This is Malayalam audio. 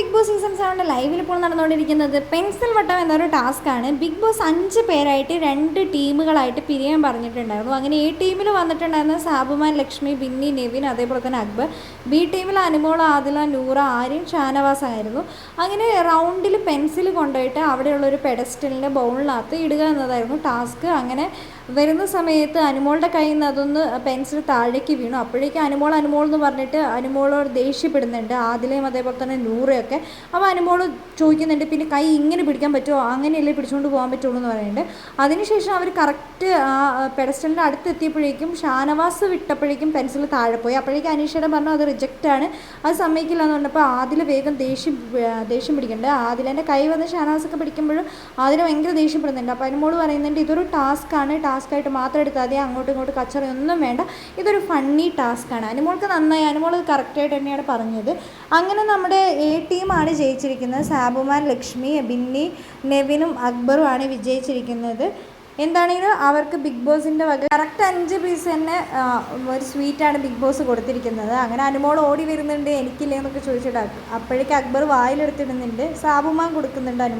ബിഗ് ബോസ് സീസൺ സെവന്റെ ലൈവിൽ ഇപ്പോൾ നടന്നുകൊണ്ടിരിക്കുന്നത്. പെൻസിൽ വട്ടം എന്നൊരു ടാസ്ക്കാണ് ബിഗ് ബോസ് അഞ്ച് പേരായിട്ട് രണ്ട് ടീമുകളായിട്ട് പിരിയാൻ പറഞ്ഞിട്ടുണ്ടായിരുന്നു. അങ്ങനെ എ ടീമിൽ വന്നിട്ടുണ്ടായിരുന്ന സാബുമാൻ ലക്ഷ്മി ബിന്നി നെവിൻ അതേപോലെ തന്നെ അക്ബർ. ബി ടീമിൽ അനുമോൾ ആദില നൂറ ആര്യൻ ഷാനവാസ് ആയിരുന്നു. അങ്ങനെ റൗണ്ടിൽ പെൻസിൽ കൊണ്ടുപോയിട്ട് അവിടെയുള്ള ഒരു പെഡസ്റ്റലിന്റെ ബൗളിനകത്ത് ഇടുക എന്നതായിരുന്നു ടാസ്ക് അങ്ങനെ വരുന്ന സമയത്ത് അനുമോളുടെ കയ്യിൽ നിന്ന് അതൊന്ന് പെൻസിൽ താഴേക്ക് വീണു. അപ്പോഴേക്കും അനുമോൾ അനുമോൾ എന്ന് പറഞ്ഞിട്ട് അനുമോളോട് ദേഷ്യപ്പെടുന്നുണ്ട്. ആദിലയും അതേപോലെ തന്നെ നൂറയൊക്കെ അപ്പോൾ അനുമോൾ ചോദിക്കുന്നുണ്ട് പിന്നെ കൈ ഇങ്ങനെ പിടിക്കാൻ പറ്റുമോ? അങ്ങനെയല്ലേ പിടിച്ചുകൊണ്ട് പോകാൻ പറ്റുള്ളൂ എന്ന് പറയുന്നുണ്ട്. അതിനുശേഷം അവർ കറക്റ്റ് ആ പെഡസ്റ്റലിന്റെ അടുത്ത് എത്തിയപ്പോഴേക്കും ഷാനവാസ് വിട്ടപ്പോഴേക്കും പെൻസിൽ താഴെ പോയി. അപ്പോഴേക്കും അനീഷയുടെ പറഞ്ഞു അത് റിജക്റ്റ് ആണ്. അത് സമ്മതിക്കില്ല എന്ന് പറഞ്ഞപ്പോൾ ആദിൽ വേഗം ദേഷ്യം ദേഷ്യം പിടിക്കുന്നുണ്ട്. ആദിലെന്റെ കൈ വന്ന് ഷാനവാസ് ഒക്കെ പിടിക്കുമ്പോഴും ആദിൽ ഭയങ്കര ദേഷ്യപ്പെടുന്നുണ്ട് അപ്പോൾ അനുമോൾ പറയുന്നുണ്ട് ഇതൊരു ടാസ്ക്കാണ് ടാസ്ക്കായിട്ട് മാത്രം എടുത്താൽ മതി അങ്ങോട്ടും ഇങ്ങോട്ടും കച്ചറയൊന്നും വേണ്ട. ഇതൊരു ഫണ്ണി ടാസ്ക്കാണ് അനുമോൾക്ക് നന്നായി അനുമോൾ കറക്റ്റായിട്ട് തന്നെയാണ് പറഞ്ഞത്. അങ്ങനെ നമ്മുടെ എ ടീമാണ് ജയിച്ചിരിക്കുന്നത്. സാബുമാൻ ലക്ഷ്മി ബിന്നി നെവിനും അക്ബറുമാണ് വിജയിച്ചിരിക്കുന്നത്. എന്താണെങ്കിലും അവർക്ക് ബിഗ് ബോസിന്റെ വക കറക്റ്റ് അഞ്ച് പീസ് തന്നെ ഒരു സ്വീറ്റാണ് ബിഗ് ബോസ് കൊടുത്തിരിക്കുന്നത്. അങ്ങനെ അനുമോൾ ഓടി വരുന്നുണ്ട് എനിക്കില്ലേ എന്നൊക്കെ ചോദിച്ചിട്ട് അപ്പോഴേക്ക് അക്ബർ വായിലെടുത്തിടുന്നുണ്ട്. സാബുമാൻ കൊടുക്കുന്നുണ്ട് അനുമോൾ.